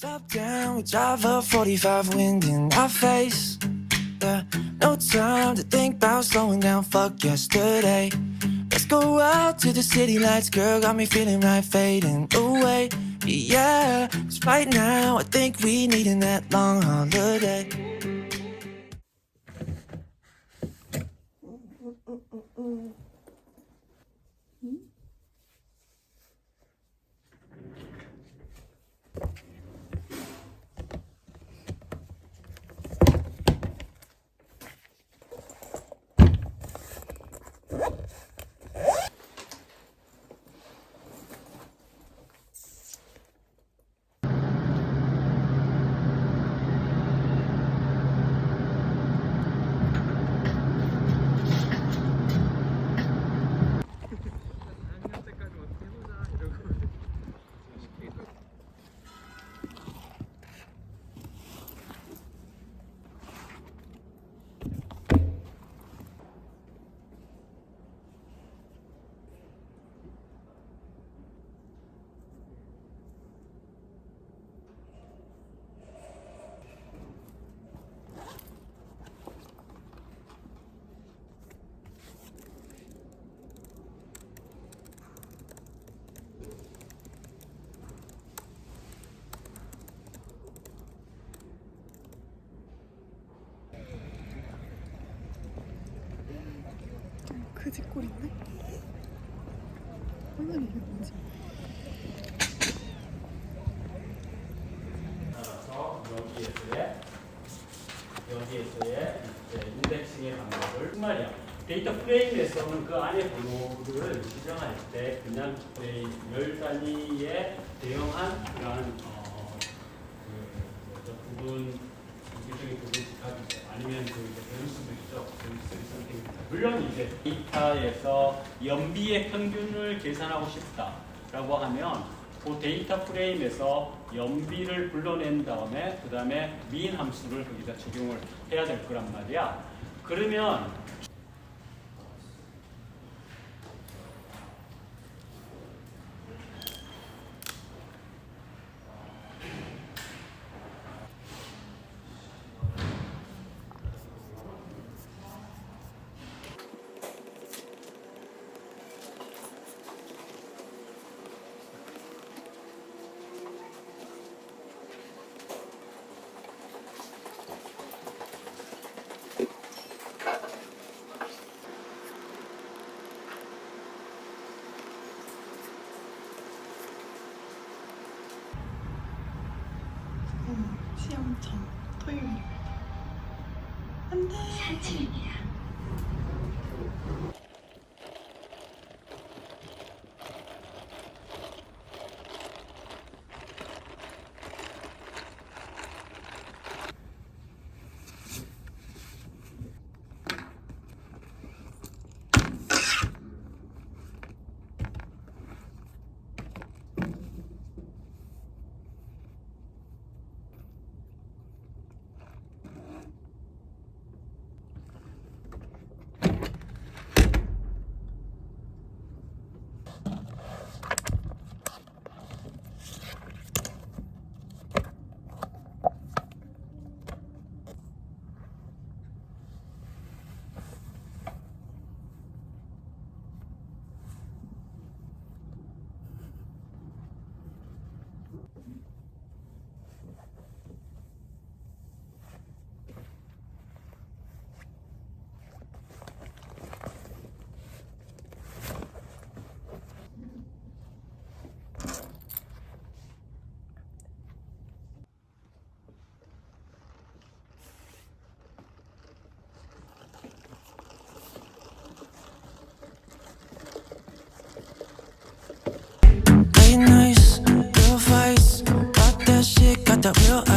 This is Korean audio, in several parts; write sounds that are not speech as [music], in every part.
Top down, we drive a 45 wind in our face. Yeah, no time to think about slowing down. Fuck yesterday. Let's go out to the city lights, girl. Got me feeling right, fading away. Yeah, 'cause right now I think we needin' that long holiday. 그지 꼴인데? 오늘 이게? 따라서 여기에서의. 데이터 프레임에서는 그 안에 번호를 지정할 때 그냥 열 단위에 대응한 그러한 어, 그, 그 부분 일종의 부분 집합이죠. 아니면 그 이제 변수도 있죠. 변수들이 선택입니다. 물론 이제 데이터에서 연비의 평균을 계산하고 싶다라고 하면 그 데이터 프레임에서 연비를 불러낸 다음에 그 다음에 민 함수를 거기다 적용을 해야 될 거란 말이야. 그러면 어, 시험점 토요일입니다. 안 돼! Late nights, real fights. Got that shit, got that real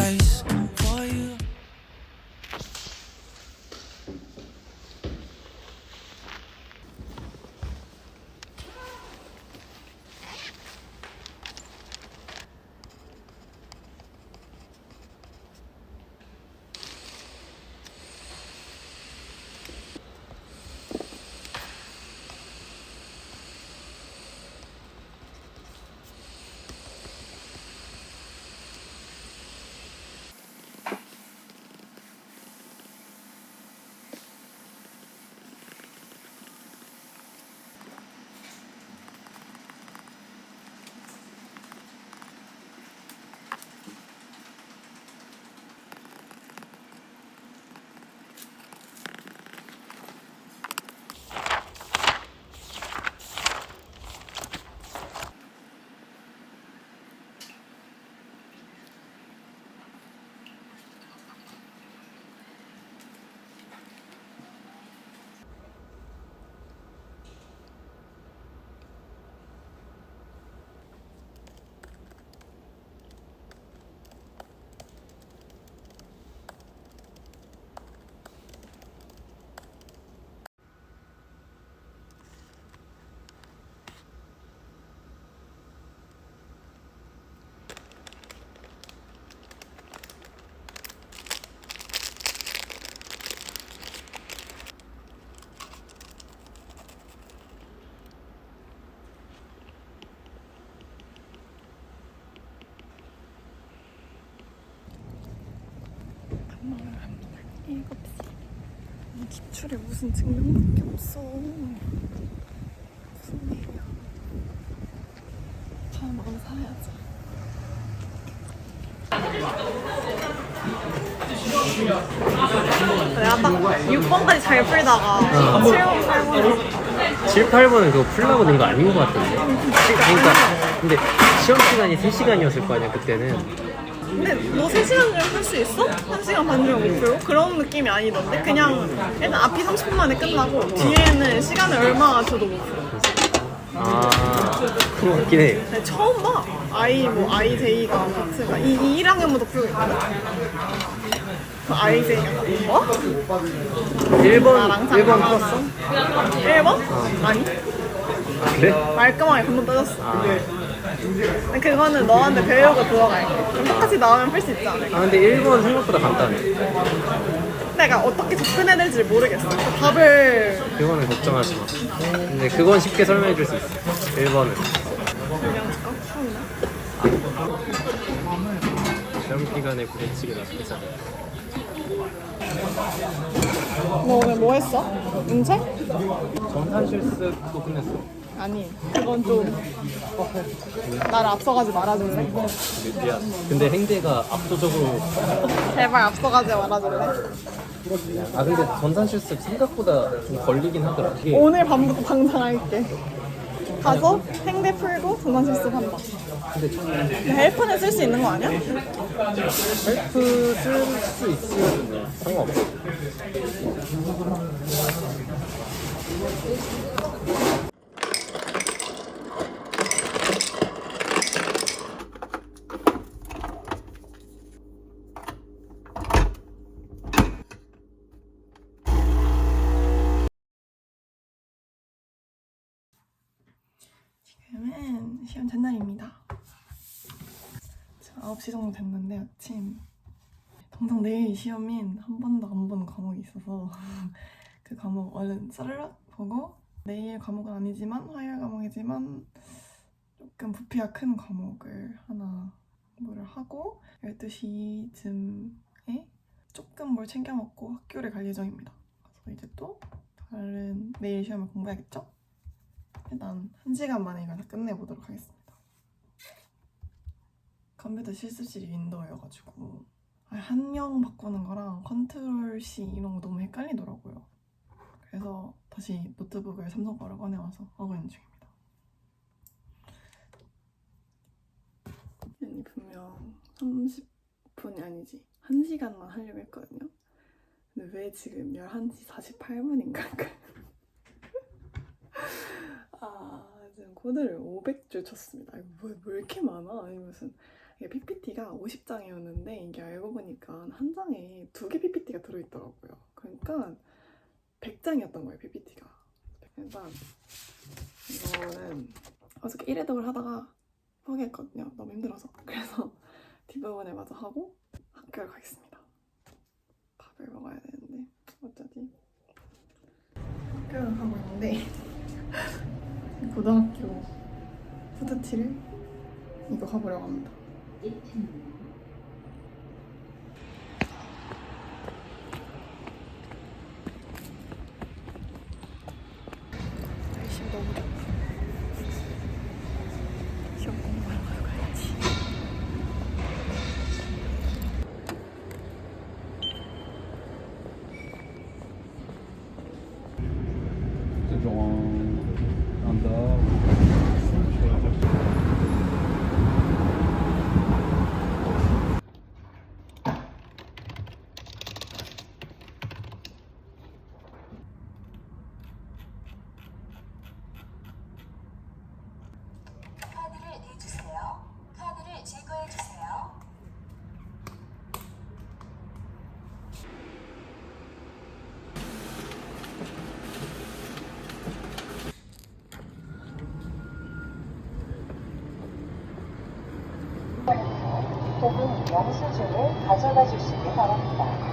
7시. 기출에 무슨 증명밖에 없어. 무슨 일이야. 다음 사야지. 약간 6번까지 잘 풀다가 7, 8번. 7, 8번은 그거 풀라고 낸 거 아닌 것 같은데. 음, 그러니까, 근데 시험 시간이 3시간이었을 거 아니야, 그때는. 근데 너 3시간 중에 풀수 있어? 1시간 반 중에 못 풀고? 그런 느낌이 아니던데? 그냥 일단 앞이 30분 만에 끝나고 뒤에는 시간을 얼마 줘도 못 풀어 아 그거 같긴 해. 근데 처음 봐 아이 뭐 아이 제이가 같은 이, 이 1학년부터 풀고 있거든? 그 아이 제이가 뭐? 1번 나랑 1번 잠깐만. 풀었어? 1번? 아니 그래? 말끔하게 금방 떠졌어 근데 그거는 너한테 배우고 들어갈게 그럼 똑같이 나오면 풀 수 있지 않을까? 아 근데 1번 생각보다 간단해. 내가 어떻게 접근해야 될지 모르겠어 그 답을 그거는 걱정하지 마. 근데 그건 쉽게 설명해 줄 수 있어. 1번은. 그냥 줄까? 처음이나? 시험 기간에 부대찌개 않아. 너 오늘 뭐 했어? 문체? 정산 실습도 끝냈어. 아니 그건 좀 나를 앞서가지 말아줄래? 미안. 근데 행대가 압도적으로 제발 앞서가지 말아줄래? 아 근데 전산 실습 생각보다 좀 걸리긴 하더라. 이게 오늘 밤부터 당장 할게 가서 행대 풀고 전환 실습 한다 근데 좀 헬프는 쓸 수 있는 거 아니야? 헬프 쓸수 있으면 상관없어. 지금은 시험 전날입니다. 지금 9시 정도 됐는데 아침 통상 내일 시험인 한 번도 안 본 과목이 있어서 [laughs] 그 과목 얼른 썰르륵 보고 내일 과목은 아니지만 화요일 과목이지만 조금 부피가 큰 과목을 하나 공부를 하고 12시쯤에 조금 뭘 챙겨 먹고 학교를 갈 예정입니다. 그래서 이제 또 다른 내일 시험을 공부해야겠죠? 일단 한 시간 만에 이걸 다 끝내보도록 하겠습니다. 컴퓨터 실습실이 윈도우여가지고 아, 한명 바꾸는 거랑 컨트롤 C 이런 거 너무 헷갈리더라고요. 그래서 다시 노트북을 삼성 거를 꺼내와서 하고 있는 중입니다. 아니 분명 30분이 아니지 1시간만 하려고 했거든요. 근데 왜 지금 11시 48분인가? [laughs] 아, 지금 코드를 500줄 쳤습니다. 뭐, 왜 이렇게 많아? 아니 무슨 PPT가 50장이었는데 이게 알고 보니까 한 장에 두 개 PPT가 들어있더라고요. 그러니까 100장이었던 거예요, PPT가. 일단 이거는 어저께 1회독을 하다가 포기했거든요. 너무 힘들어서. 그래서 [laughs] 뒷부분에 마저 하고 학교를 가겠습니다. 밥을 먹어야 되는데 어쩌지? 학교를 가고 있는데 [laughs] 고등학교 푸드티를 이거 가보려고 합니다. 날씨 영수증을 가져가 주시기 바랍니다.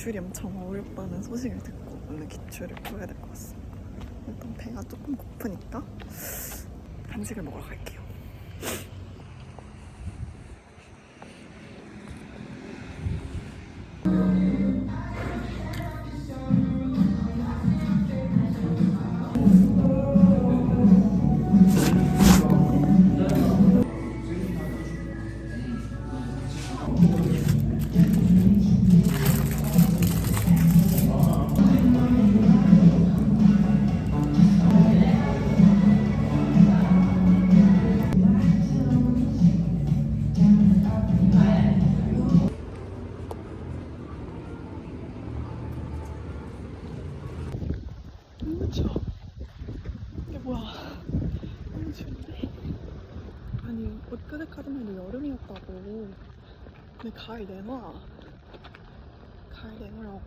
출이 엄청 어렵다는 소식을 듣고 오늘 기출을 보야 될 것 같습니다. 배가 조금 고프니까 간식을 먹으러 갈게요.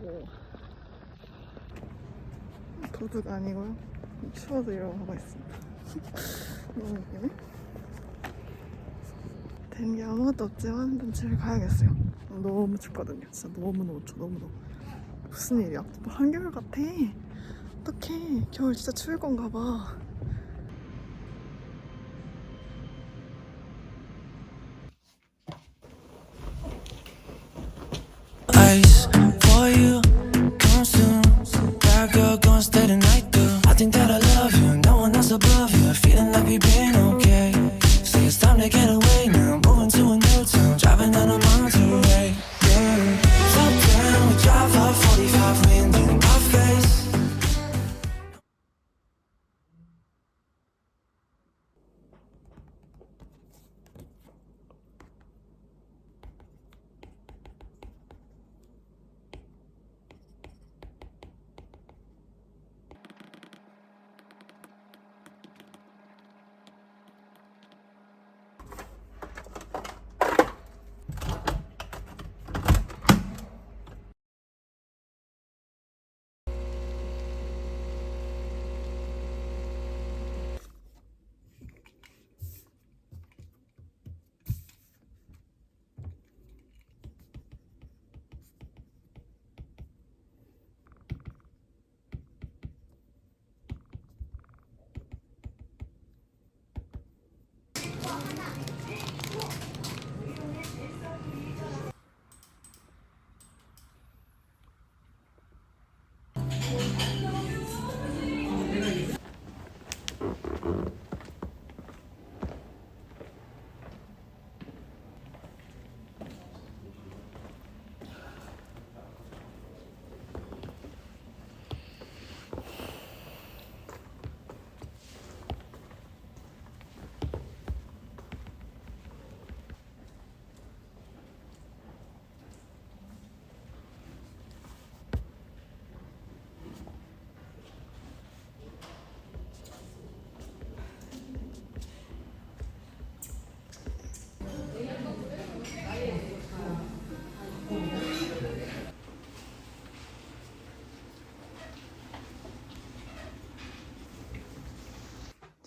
내놓으라고. 도둑 아니고요. 추워서 이러고 가고 있습니다. [laughs] 너무 웃기네. 된 게 아무것도 없지만 일단 집에 가야겠어요. 너무 춥거든요. 진짜 너무너무 추워. 너무너무. 무슨 일이야? 뭐 한겨울 같아. 어떡해. 겨울 진짜 추울 건가 봐. For you, I can't.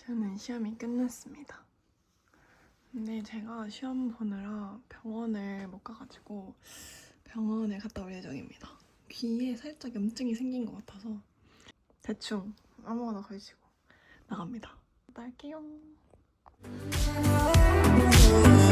저는 시험이 끝났습니다. 근데 제가 시험 보느라 병원을 못 가가지고 병원에 갔다 올 예정입니다. 귀에 살짝 염증이 생긴 것 같아서 대충 아무거나 걸치고 나갑니다. Ooh.